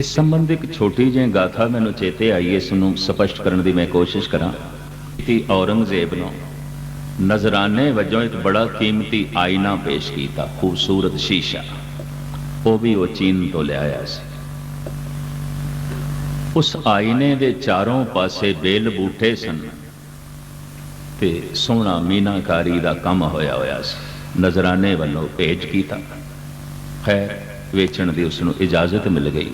ਇਸ ਸੰਬੰਧ ਇੱਕ ਛੋਟੀ ਜਿਹੀ ਗਾਥਾ ਮੈਨੂੰ ਚੇਤੇ ਆਈ, ਇਸ ਨੂੰ ਸਪਸ਼ਟ ਕਰਨ ਦੀ ਮੈਂ ਕੋਸ਼ਿਸ਼ ਕਰਾਂ। ਕਿ ਔਰੰਗਜ਼ੇਬ ਨੂੰ ਨਜ਼ਰਾਨੇ ਵਜੋਂ ਇੱਕ ਬੜਾ ਕੀਮਤੀ ਆਇਨਾ ਪੇਸ਼ ਕੀਤਾ, ਖੂਬਸੂਰਤ ਸ਼ੀਸ਼ਾ। ਉਹ ਵੀ ਉਹ ਚੀਨ ਤੋਂ ਲਿਆਇਆ ਸੀ। ਉਸ ਆਇਨੇ ਦੇ ਚਾਰੋਂ ਪਾਸੇ ਬੇਲ ਬੂਟੇ ਸਨ ਤੇ ਸੋਹਣਾ ਮੀਨਾਕਾਰੀ ਦਾ ਕੰਮ ਹੋਇਆ ਹੋਇਆ ਸੀ। ਨਜ਼ਰਾਨੇ ਵੱਲੋਂ ਭੇਜ ਕੀਤਾ। ਖੈਰ, ਵੇਚਣ ਦੀ ਉਸ ਨੂੰ ਇਜਾਜ਼ਤ ਮਿਲ ਗਈ।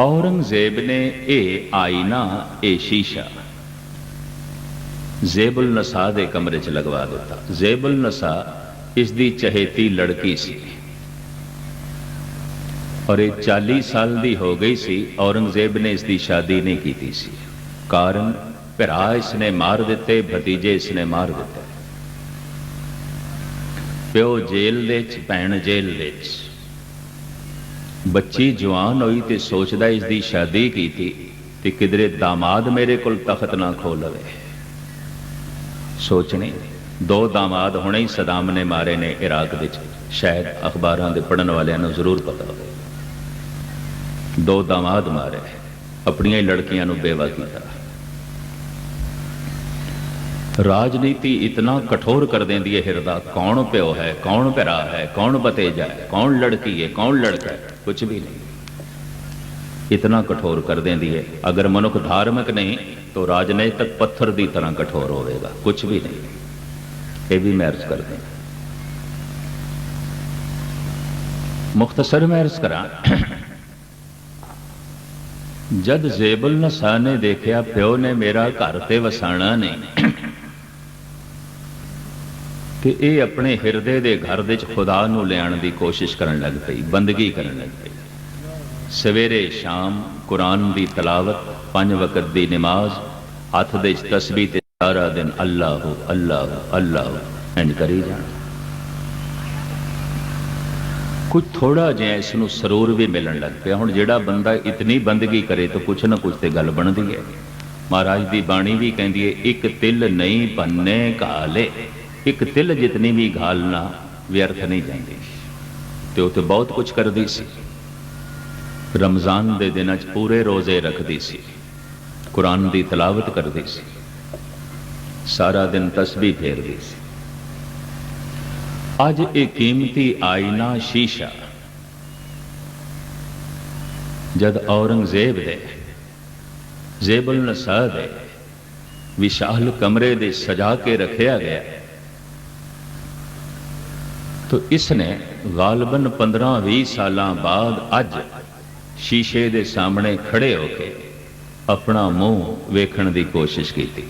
ਔਰੰਗਜ਼ੇਬ ਨੇ ਇਹ ਆਇਨਾ ਇਹ ਸ਼ੀਸ਼ਾ ਜ਼ੇਬੁਲ ਨਸਾ ਦੇ ਕਮਰੇ 'ਚ ਲਗਵਾ ਦਿੱਤਾ। ਜ਼ੇਬੁਲ ਨਸਾ ਇਸ ਦੀ ਚਹੇਤੀ ਲੜਕੀ ਸੀ। ਔਰ ਇਹ 40 ਸਾਲ ਦੀ ਹੋ ਗਈ ਸੀ, ਔਰੰਗਜ਼ੇਬ ਨੇ ਇਸ ਦੀ ਸ਼ਾਦੀ ਨਹੀਂ ਕੀਤੀ ਸੀ। ਕਾਰਨ, ਭਰਾ ਇਸ ਨੇ ਮਾਰ ਦਿੱਤੇ, ਭਤੀਜੇ ਇਸ ਨੇ ਮਾਰ ਦਿੱਤੇ। ਪਿਓ ਜੇਲ੍ਹ ਦੇ ਚ ਭੈਣ ਜੇਲ੍ਹ ਦੇ ਚ ਬੱਚੀ ਜਵਾਨ ਹੋਈ ਤੇ ਸੋਚਦਾ ਇਸ ਦੀ ਸ਼ਾਦੀ ਕੀਤੀ ਤੇ ਕਿਧਰੇ ਦਾਮਾਦ ਮੇਰੇ ਕੋਲ ਤਖਤ ਨਾ ਖੋ ਲਵੇ। ਸੋਚਣੀ, ਦੋ ਦਾਮਾਦ ਹੁਣੇ ਹੀ ਸਦਾਮ ਨੇ ਮਾਰੇ ਨੇ ਇਰਾਕ ਵਿੱਚ, ਸ਼ਾਇਦ ਅਖਬਾਰਾਂ ਦੇ ਪੜਨ ਵਾਲਿਆਂ ਨੂੰ ਜ਼ਰੂਰ ਪਤਾ ਹੋਵੇ। ਦੋ ਦਾਮਾਦ ਮਾਰੇ, ਆਪਣੀਆਂ ਹੀ ਲੜਕੀਆਂ ਨੂੰ ਬੇਵਾ ਕੀਤਾ। ਰਾਜਨੀਤੀ ਇਤਨਾ ਕਠੋਰ ਕਰ ਦਿੰਦੀ ਹੈ ਹਿਰਦਾ, ਕੌਣ ਪਿਓ ਹੈ, ਕੌਣ ਭਰਾ ਹੈ, ਕੌਣ ਭਤੀਜਾ ਹੈ, ਕੌਣ ਲੜਕੀ ਹੈ, ਕੌਣ ਲੜਕਾ ਹੈ। ਕੁਝ ਵੀ ਨਹੀਂ ਇਤਨਾ ਕਠੋਰ ਕਰ ਦਿੰਦੀ ਹੈ ਅਗਰ ਮਨੁੱਖ ਧਾਰਮਿਕ ਨਹੀਂ ਤਾਂ ਰਾਜਨੀਤਿਕ ਪੱਥਰ ਦੀ ਤਰ੍ਹਾਂ ਕਠੋਰ ਹੋਵੇਗਾ ਕੁਝ ਵੀ ਨਹੀਂ ਇਹ ਵੀ ਮੈਂ ਅਰਜ਼ ਕਰਦੇ ਹਾਂ ਮੁਖਤਸਰ ਮੈਂ ਅਰਜ਼ ਕਰਾਂ ਜਦ ਜ਼ੇਬੁਲ ਨਸਾ ਨੇ ਦੇਖਿਆ ਪਿਓ ਨੇ ਮੇਰਾ ਘਰ ਤੇ ਵਸਾਣਾ ਨਹੀਂ ਤੇ ਇਹ ਆਪਣੇ ਹਿਰਦੇ ਦੇ ਘਰ ਦੇ ਵਿੱਚ ਖੁਦਾ ਨੂੰ ਲਿਆਉਣ ਦੀ ਕੋਸ਼ਿਸ਼ ਕਰਨ ਲੱਗ ਪਈ, ਬੰਦਗੀ ਕਰਨ ਲੱਗ ਪਈ। ਸਵੇਰੇ ਸ਼ਾਮ ਕੁਰਾਨ ਦੀ ਤਲਾਵਤ, ਪੰਜ ਵਕਤ ਦੀ ਨਮਾਜ਼, ਹੱਥ ਦੇ ਵਿੱਚ ਤਸਬੀਹ ਤੇ ਸਾਰਾ ਦਿਨ ਅੱਲਾਹੁ ਅੱਲਾਹੁ ਅੱਲਾਹੁ ਇੰਜ ਕਰੀ ਜਾਣ। ਕੁਝ ਥੋੜਾ ਜਿਹਾ ਇਸ ਨੂੰ ਸਰੂਰ ਵੀ ਮਿਲਣ ਲੱਗ ਪਿਆ। ਹੁਣ ਜਿਹੜਾ ਬੰਦਾ ਇਤਨੀ ਬੰਦਗੀ ਕਰੇ ਤਾਂ ਕੁਛ ਨਾ ਕੁਛ ਤੇ ਗੱਲ ਬਣਦੀ ਹੈ। ਮਹਾਰਾਜ ਦੀ ਬਾਣੀ ਵੀ ਕਹਿੰਦੀ ਹੈ, ਇੱਕ ਤਿਲ ਨਹੀਂ ਪੰਨੇ ਕਾਲੇ। ਇੱਕ ਤਿਲ ਜਿਤਨੀ ਵੀ ਘਾਲ ਨਾ ਵਿਅਰਥ ਨਹੀਂ ਜਾਂਦੀ। ਤੇ ਉਹ ਤੇ ਬਹੁਤ ਕੁਝ ਕਰਦੀ ਸੀ। ਰਮਜ਼ਾਨ ਦੇ ਦਿਨਾਂ 'ਚ ਪੂਰੇ ਰੋਜ਼ੇ ਰੱਖਦੀ ਸੀ। ਕੁਰਾਨ ਦੀ ਤਲਾਵਤ ਕਰਦੀ ਸੀ। ਸਾਰਾ ਦਿਨ ਤਸਬੀਹ ਫੇਰਦੀ ਸੀ। ਅੱਜ ਇਹ ਕੀਮਤੀ ਆਇਨਾ ਸ਼ੀਸ਼ਾ ਜਦ ਔਰੰਗਜ਼ੇਬ ਦੇ ਜ਼ੇਬੁਲ ਨਸਾ ਦੇ ਵਿਸ਼ਾਲ ਕਮਰੇ ਦੇ ਸਜਾ ਕੇ ਰੱਖਿਆ ਗਿਆ ਤੋ ਇਸ ਨੇ ਗਾਲਬਨ 15-20 ਸਾਲਾਂ ਬਾਅਦ ਅੱਜ ਸ਼ੀਸ਼ੇ ਦੇ ਸਾਹਮਣੇ ਖੜੇ ਹੋ ਕੇ ਆਪਣਾ ਮੂੰਹ ਵੇਖਣ ਦੀ ਕੋਸ਼ਿਸ਼ ਕੀਤੀ।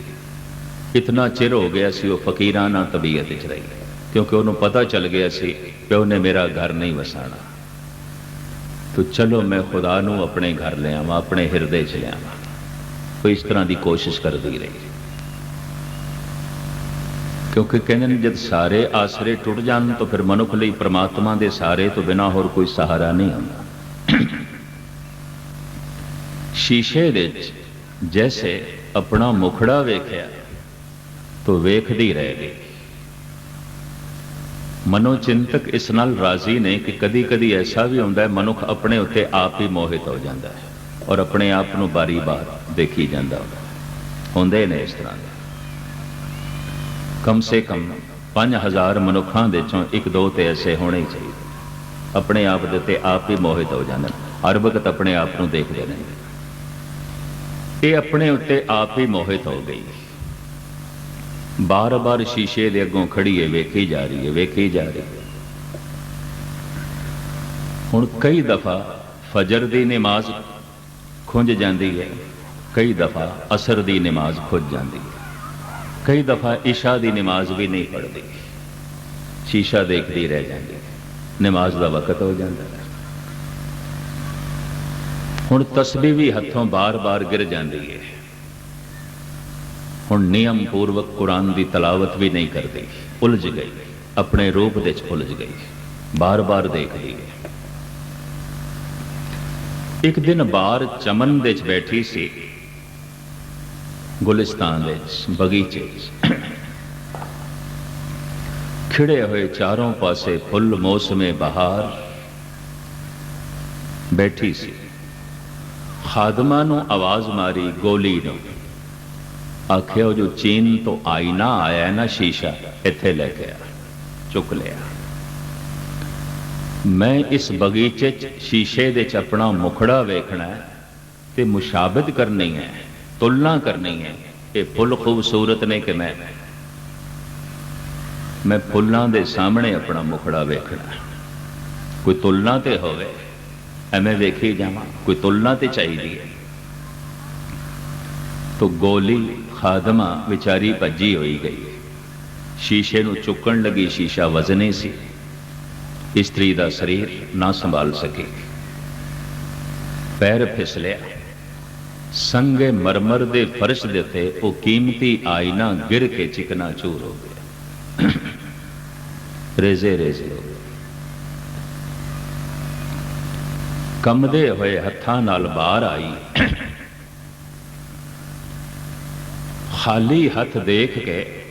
ਇਤਨਾ ਚਿਰ ਹੋ ਗਿਆ ਸੀ ਉਹ ਫਕੀਰਾਨਾ ਤਬੀਅਤ ਵਿੱਚ ਰਹੀ, ਕਿਉਂਕਿ ਉਹਨੂੰ ਪਤਾ ਚੱਲ ਗਿਆ ਸੀ ਕਿ ਉਹਨੇ ਮੇਰਾ ਘਰ ਨਹੀਂ ਵਸਾਣਾ ਤੋ ਚਲੋ ਮੈਂ ਖੁਦਾ ਨੂੰ ਆਪਣੇ ਘਰ ਲਿਆਵਾਂ, ਆਪਣੇ ਹਿਰਦੇ 'ਚ ਲਿਆਵਾਂ। ਇਸ ਤਰ੍ਹਾਂ ਦੀ ਕੋਸ਼ਿਸ਼ ਕਰਦੀ ਰਹੀ। ਕਿਉਂਕਿ ਕਹਿੰਦੇ ਨੇ ਜਦ ਸਾਰੇ ਆਸਰੇ ਟੁੱਟ ਜਾਣ ਤਾਂ ਫਿਰ ਮਨੁੱਖ ਲਈ ਪ੍ਰਮਾਤਮਾ ਦੇ ਸਾਰੇ ਤੋਂ ਬਿਨਾ ਹੋਰ ਕੋਈ ਸਹਾਰਾ ਨਹੀਂ ਆਉਂਦਾ ਸ਼ੀਸ਼ੇ ਦੇ ਵਿੱਚ ਜੈਸੇ ਆਪਣਾ ਮੁਖੜਾ ਵੇਖਿਆ, ਤੋ ਵੇਖਦੀ ਰਹਿ ਗਈ। ਮਨੋਚਿੰਤਕ ਇਸ ਨਾਲ ਰਾਜ਼ੀ ਨੇ ਕਿ ਕਦੀ-ਕਦੀ ਐਸਾ ਵੀ ਹੁੰਦਾ ਹੈ, ਮਨੁੱਖ ਆਪਣੇ ਉੱਤੇ ਆਪ ਹੀ ਮੋਹਿਤ ਹੋ ਜਾਂਦਾ ਹੈ ਔਰ ਆਪਣੇ ਆਪ ਨੂੰ ਬਾਰੀ-ਬਾਰ ਦੇਖੀ ਜਾਂਦਾ ਹੁੰਦੇ ਨੇ ਇਸ ਤਰ੍ਹਾਂ ਦੇ। ਕਮ ਸੇ ਕਮ 5000 ਮਨੁੱਖਾਂ ਦੇ ਚੋਂ ਇੱਕ ਦੋ ਤੇ ਐਸੇ ਹੋਣੇ ਹੀ ਚਾਹੀਦੇ। ਆਪਣੇ ਆਪ ਦੇ ਤੇ ਆਪ ਹੀ ਮੋਹਿਤ ਹੋ ਜਾਂਦੇ ਨੇ। ਹਰ ਵਕਤ ਆਪਣੇ ਆਪ ਨੂੰ ਦੇਖਦੇ ਨੇ। ਇਹ ਆਪਣੇ ਉੱਤੇ ਆਪ ਹੀ ਮੋਹਿਤ ਹੋ ਗਈ। ਬਾਰ-ਬਾਰ ਸ਼ੀਸ਼ੇ ਦੇ ਅੱਗੋਂ ਖੜੀ ਹੈ ਵੇਖੀ ਜਾ ਰਹੀ ਹੈ, ਵੇਖੀ ਜਾ ਰਹੀ ਹੈ। ਹੁਣ ਕਈ ਦਫਾ ਫਜਰ ਦੀ ਨਮਾਜ਼ ਖੁੰਝ ਜਾਂਦੀ ਹੈ, ਕਈ ਦਫਾ ਅਸਰ ਦੀ ਨਮਾਜ਼ ਖੁੱਝ ਜਾਂਦੀ ਹੈ। ਕਈ ਦਫਾ ਇਸ਼ਾ ਦੀ ਨਮਾਜ਼ ਵੀ ਨਹੀਂ ਪੜਦੀ ਸ਼ੀਸ਼ਾ ਦੇਖਦੀ ਰਹਿ ਜਾਂਦੀ। ਨਮਾਜ਼ ਦਾ ਵਕਤ ਹੋ ਜਾਂਦਾ। ਹੁਣ ਤਸਬੀਹ ਵੀ ਹੱਥੋਂ ਬਾਰ-ਬਾਰ ਗਿਰ ਜਾਂਦੀ ਹੈ। ਹੁਣ ਨਿਯਮ ਪੂਰਵਕ ਕੁਰਾਨ ਦੀ ਤਲਾਵਤ ਵੀ ਨਹੀਂ ਕਰਦੀ। ਉਲਝ ਗਈ। ਆਪਣੇ ਰੂਪ ਦੇ ਵਿੱਚ ਉਲਝ ਗਈ। ਬਾਰ-ਬਾਰ ਦੇਖਦੀ ਹੈ। ਇੱਕ ਦਿਨ ਬਾਹਰ ਚਮਨ ਦੇ ਵਿੱਚ ਬੈਠੀ ਸੀ। ਗੁਲਿਸਤਾਨ ਦੇ ਵਿੱਚ ਬਗੀਚੇ। ਵਿੱਚ ਖਿੜੇ ਹੋਏ ਚਾਰੋਂ ਪਾਸੇ ਫੁੱਲ ਮੌਸਮੇ ਬਹਾਰ। ਬੈਠੀ ਸੀ। ਖਾਦਮਾ ਨੂੰ ਆਵਾਜ਼ ਮਾਰੀ ਗੋਲੀ ਨੂੰ। ਆਖਿਆ ਜੋ ਚੀਨ ਤੋਂ ਆਈਨਾ ਆਇਆ ਨਾ ਸ਼ੀਸ਼ਾ, ਇੱਥੇ ਲੈ ਕੇ ਆ। ਚੁੱਕ ਲਿਆ। ਮੈਂ ਇਸ ਬਗੀਚੇ 'ਚ ਸ਼ੀਸ਼ੇ ਦੇ 'ਚ ਆਪਣਾ ਮੁਖੜਾ ਵੇਖਣਾ ਤੇ ਮੁਸ਼ਾਬਤ ਕਰਨੀ ਹੈ। ਤੁਲਨਾ ਕਰਨੀ ਹੈ ਇਹ ਫੁੱਲ ਖੂਬਸੂਰਤ ਨੇ ਕਿ ਮੈਂ। ਮੈਂ ਫੁੱਲਾਂ ਦੇ ਸਾਹਮਣੇ ਆਪਣਾ ਮੁਖੜਾ ਵੇਖਣਾ। ਕੋਈ ਤੁਲਨਾ ਤੇ ਹੋਵੇ, ਐਵੇਂ ਵੇਖੀ ਜਾਵਾਂ, ਕੋਈ ਤੁਲਨਾ ਤੇ ਚਾਹੀਦੀ ਹੈ। ਤੋ ਗੋਲੀ ਖਾਦਮਾ ਵਿਚਾਰੀ ਭੱਜੀ ਹੋਈ ਗਈ। ਸ਼ੀਸ਼ੇ ਨੂੰ ਚੁੱਕਣ ਲੱਗੀ, ਸ਼ੀਸ਼ਾ ਵਜ਼ਨੀ ਸੀ। ਇਸਤਰੀ ਦਾ ਸਰੀਰ ਨਾ ਸੰਭਾਲ ਸਕੇ। ਪੈਰ ਫਿਸਲਿਆ ਸੰਗੇ ਮਰਮਰ ਦੇ ਫਰਸ਼ ਦੇ ਉੱਤੇ ਉਹ ਕੀਮਤੀ ਆਇਨਾ ਗਿਰ ਕੇ ਚਿਕਨਾ ਚੂਰ ਹੋ ਗਿਆ। ਰੇਜ਼ੇ ਰੇਜ਼ੇ ਹੋ ਗਏ। ਕੰਮਦੇ ਹੋਏ ਹੱਥਾਂ ਨਾਲ ਬਾਹਰ ਆਈ। ਖਾਲੀ ਹੱਥ ਦੇਖ ਕੇ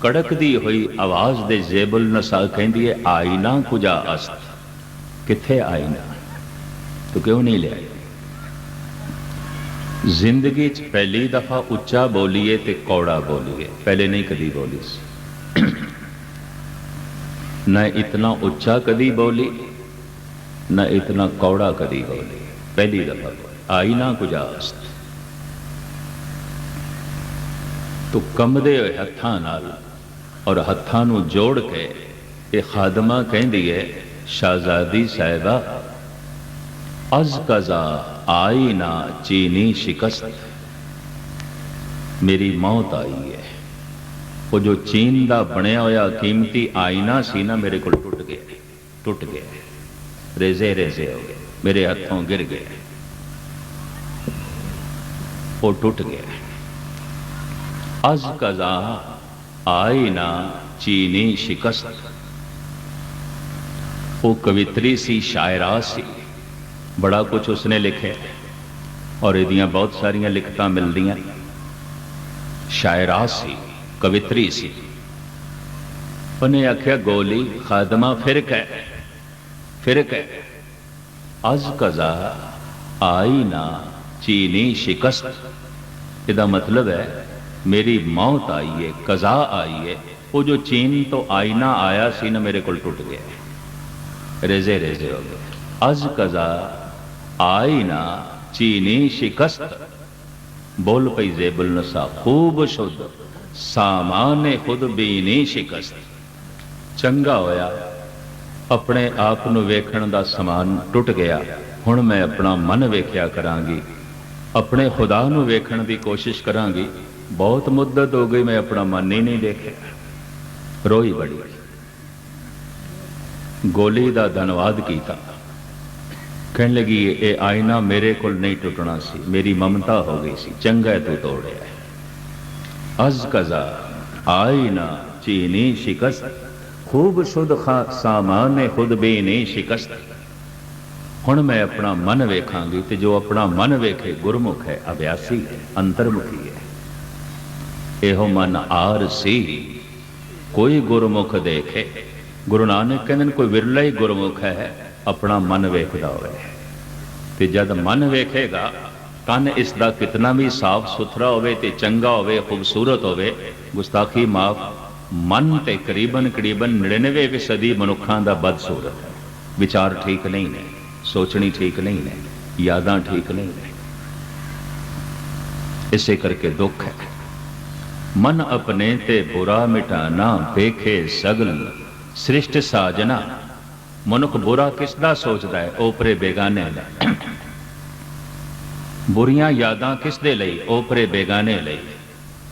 ਕੜਕਦੀ ਹੋਈ ਆਵਾਜ਼ ਦੇ ਜੇਬਲ ਨਸਾ ਕਹਿੰਦੀ ਹੈ ਆਇਨਾ ਕੁਜਾ ਅਸਤ? ਕਿੱਥੇ ਆਇਨਾ? ਤੂੰ ਕਿਉਂ ਨਹੀਂ ਲਿਆਈ? ਜ਼ਿੰਦਗੀ 'ਚ ਪਹਿਲੀ ਦਫਾ ਉੱਚਾ ਬੋਲੀਏ ਤੇ ਕੌੜਾ ਬੋਲੀਏ ਪਹਿਲੇ ਨਹੀਂ ਕਦੀ ਬੋਲੀ ਸੀ ਨਾ ਇਤਨਾ ਉੱਚਾ ਕਦੀ ਬੋਲੀ ਨਾ ਇਤਨਾ ਕੌੜਾ ਕਦੀ ਬੋਲੀ ਪਹਿਲੀ ਦਫਾ ਬੋਲੀ ਆਇਨਾ ਕੁਜਾ ਅਸਤ ਤੋ ਕੰਬਦੇ ਹੋਏ ਹੱਥਾਂ ਨਾਲ ਔਰ ਹੱਥਾਂ ਨੂੰ ਜੋੜ ਕੇ ਇਹ ਖਾਦਮਾ ਕਹਿੰਦੀ ਹੈ ਸ਼ਾਹਜ਼ਾਦੀ ਸਾਹਿਬਾ ਅਜ਼ ਕਜ਼ਾ ਆਈ ਨਾ ਚੀਨੀ ਸ਼ਿਕਸਤ ਮੇਰੀ ਮੌਤ ਆਈ ਹੈ ਉਹ ਜੋ ਚੀਨ ਦਾ ਬਣਿਆ ਹੋਇਆ ਕੀਮਤੀ ਆਇਨਾ ਸੀ ਨਾ ਮੇਰੇ ਕੋਲ ਟੁੱਟ ਗਿਆ ਟੁੱਟ ਗਿਆ ਰੇਜ਼ੇ ਰੇਜ਼ੇ ਹੋ ਗਏ ਮੇਰੇ ਹੱਥੋਂ ਗਿਰ ਗਏ ਉਹ ਟੁੱਟ ਗਿਆ ਅਜ਼ ਕਜ਼ਾ ਆਇਨਾ ਚੀਨੀ ਸ਼ਿਕਸਤ ਉਹ ਕਵਿਤਰੀ ਸੀ ਸ਼ਾਇਰਾ ਸੀ ਬੜਾ ਕੁਝ ਉਸਨੇ ਲਿਖਿਆ ਔਰ ਇਹਦੀਆਂ ਬਹੁਤ ਸਾਰੀਆਂ ਲਿਖਤਾਂ ਮਿਲਦੀਆਂ ਸ਼ਾਇਰਾ ਸੀ ਕਵਿਤਰੀ ਸੀ ਉਹਨੇ ਆਖਿਆ ਗੋਲੀ ਖਾਦਮਾ ਫਿਰ ਕਹਿ ਫਿਰ ਕਹਿ ਅਜ਼ ਕਜ਼ਾ ਆਇਨਾ ਚੀਨੀ ਸ਼ਿਕਸਤ ਇਹਦਾ ਮਤਲਬ ਹੈ ਮੇਰੀ ਮੌਤ ਆਈ ਹੈ ਕਜ਼ਾ ਆਈ ਹੈ ਉਹ ਜੋ ਚੀਨ ਤੋਂ ਆਇਨਾ ਆਇਆ ਸੀ ਨਾ ਮੇਰੇ ਕੋਲ ਟੁੱਟ ਗਿਆ ਰੇਜ਼ੇ ਰੇਜ਼ੇ ਹੋ ਗਏ ਅਜ਼ ਕਜ਼ਾ ਆਇਨਾ ਚੀਨੀ ਸ਼ਿਕਸਤ। ਬੋਲ ਪਈ ਜ਼ੇਬੁਲ ਨਸਾ ਖੂਬ ਸ਼ੁੱਧ। ਸਾਮਾਨੇ ਖੁਦ ਬੀਨੀ ਸ਼ਿਕਸਤ। ਚੰਗਾ ਹੋਇਆ। ਆਪਣੇ ਆਪ ਨੂੰ ਵੇਖਣ ਦਾ ਸਮਾਨ ਟੁੱਟ ਗਿਆ। ਹੁਣ ਮੈਂ ਆਪਣਾ ਮਨ ਵੇਖਿਆ ਕਰਾਂਗੀ। ਆਪਣੇ ਖੁਦਾ ਨੂੰ ਵੇਖਣ ਦੀ ਕੋਸ਼ਿਸ਼ ਕਰਾਂਗੀ। ਬਹੁਤ ਮੁੱਦਤ ਹੋ ਗਈ ਮੈਂ ਆਪਣਾ ਮਨ ਹੀ ਨਹੀਂ ਦੇਖਿਆ। ਰੋਈ ਬੜੀ। ਗੋਲੀ ਦਾ ਧੰਨਵਾਦ ਕੀਤਾ। ਕਹਿਣ ਲੱਗੀ, ਇਹ ਆਇਨਾ ਮੇਰੇ ਕੋਲ ਨਹੀਂ ਟੁੱਟਣਾ ਸੀ। ਮੇਰੀ ਮਮਤਾ ਹੋ ਗਈ ਸੀ। ਚੰਗਾ ਤੂੰ ਤੋੜਿਆ ਅਜ਼ ਕਜ਼ਾ, ਆਇਨਾ ਚੀਨੀ ਸ਼ਿਕਸਤ। ਖੂਬ ਸ਼ੁੱਧ ਖਾ ਸਾਮਾਨ ਖੁਦ ਬੇਨੇ ਸ਼ਿਕਸਤ। ਹੁਣ ਮੈਂ ਆਪਣਾ ਮਨ ਵੇਖਾਂਗੀ ਤੇ ਜੋ ਆਪਣਾ ਮਨ ਵੇਖੇ, ਗੁਰਮੁਖ ਹੈ, ਅਭਿਆਸੀ ਹੈ, ਅੰਤਰਮੁਖੀ ਹੈ। ਇਹੋ ਮਨ ਆਰ ਸੀ। ਕੋਈ ਗੁਰਮੁਖ ਦੇਖੇ। ਗੁਰੂ ਨਾਨਕ ਕਹਿੰਦੇ ਨੇ, ਕੋਈ ਵਿਰਲਾ ਹੀ ਗੁਰਮੁਖ ਹੈ, ਆਪਣਾ ਮਨ ਵੇਖਦਾ ਹੋਵੇ। ਤੇ ਜਦ ਮਨ ਵੇਖੇਗਾ ਕੰਨ ਇਸ ਦਾ ਕਿਤਨਾ ਵੀ ਸਾਫ਼ ਸੁਥਰਾ ਹੋਵੇ ਤੇ ਚੰਗਾ ਹੋਵੇ, ਖੂਬਸੂਰਤ ਹੋਵੇ, ਗੁਸਤਾਖੀ ਮਾਫ ਮਨ ਤੇ ਕਰੀਬਨ ਕਰੀਬਨ 99 ਸਦੀ ਮਨੁੱਖਾਂ ਦਾ ਬਦਸੂਰਤ ਹੈ। ਵਿਚਾਰ ਠੀਕ ਨਹੀਂ ਨੇ, ਸੋਚਣੀ ਠੀਕ ਨਹੀਂ ਨੇ, ਯਾਦਾਂ ਠੀਕ ਨਹੀਂ ਨੇ। ਇਸੇ ਕਰਕੇ ਦੁੱਖ ਹੈ। ਮਨ ਆਪਣੇ ਤੇ ਬੁਰਾ ਮਿਟਾਨਾ ਵੇਖੇ ਸਗਲ ਸ੍ਰਿਸ਼ਟ ਸਾਜਨਾ। ਮਨੁੱਖ ਬੁਰਾ ਕਿਸ ਦਾ ਸੋਚਦਾ ਹੈ? ਉਹ ਓਪਰੇ ਬੇਗਾਨੇ ਦਾ। ਬੁਰੀਆਂ ਯਾਦਾਂ ਕਿਸ ਦੇ ਲਈ? ਓਪਰੇ ਬੇਗਾਨੇ ਲਈ,